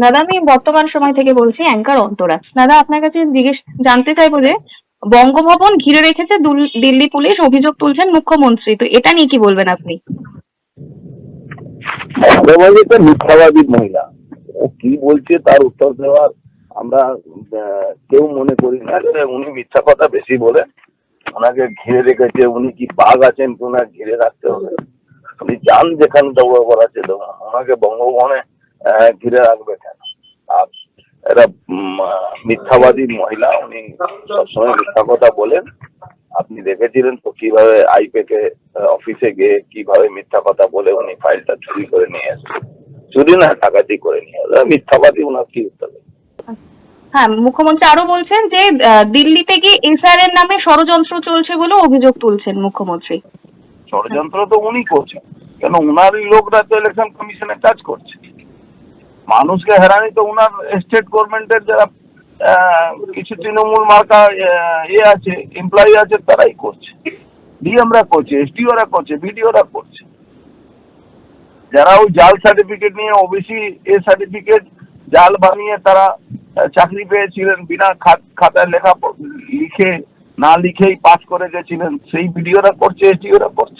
দাদা, আমি বর্তমান সময় থেকে বলছি অ্যাঙ্কার অন্তরা। দাদা, আপনার কাছে জিজ্ঞেস, জানতে চাইব যে, বঙ্গভবন ঘিরে রেখেছে দুল- দিল্লি পুলিশ অভিযোগ তুলছেন মুখ্যমন্ত্রী। তো এটা নিয়ে কি বলবেন আপনি? মিথ্যাবাদী মহিলা। ও কি বলছে তার উত্তর দেওয়ার আমরা কেউ মনে করি না। যে উনি মিথ্যা কথা বেশি বলেন ওনাকে ঘিরে রেখেছে। উনি কি বাঘ আছেন কি ঘিরে রাখতে হবে। উনি যান যেখানে আছে দৌড়ান। ওনাকে বঙ্গভবনে ঘিরে রাখবে কেন? আর এরা মিথ্যাবাদী মহিলা উনি সবসময় মিথ্যা কথা বলেন। আপনি দেখেছিলেন তো কীভাবে আইপেকে অফিসে গিয়ে কীভাবে মিথ্যা কথা বলে উনি ফাইলটা চুরি করে নিয়ে এসেছেন চুরি না ডাকাতি করে নিয়ে এসেছেন মিথ্যাবাদী উনার কি উত্তর? হ্যাঁ মুখ্যমন্ত্রী আরও বলছেন যে দিল্লিতে গিয়ে এসআর এর নামে ষড়যন্ত্র চলছে বলে অভিযোগ তুলছেন মুখ্যমন্ত্রী। ষড়যন্ত্র তো উনি করছেন। কেন উনারই লোকরা তো ইলেকশন কমিশনে কাজ করছে? মানুষকে হেরানি তো উনার স্টেট গভর্নমেন্টের যারা কিছু তৃণমূল মার্কা ইয়ে আছে এমপ্লয়ি আছে, তারাই করছে। ডিএমরা করছে, এসডিওরা করছে, বিডিওরা করছে। যারা ওই জাল সার্টিফিকেট নিয়ে ওবিসি এ সার্টিফিকেট জাল বানিয়ে তারা চাকরি পেয়েছিলেন, বিনা খাত- খাতায় লেখা লিখে, না লিখেই পাস করে গেছিলেন, সেই ভিডিওরা করছে, এসডিওরা করছে।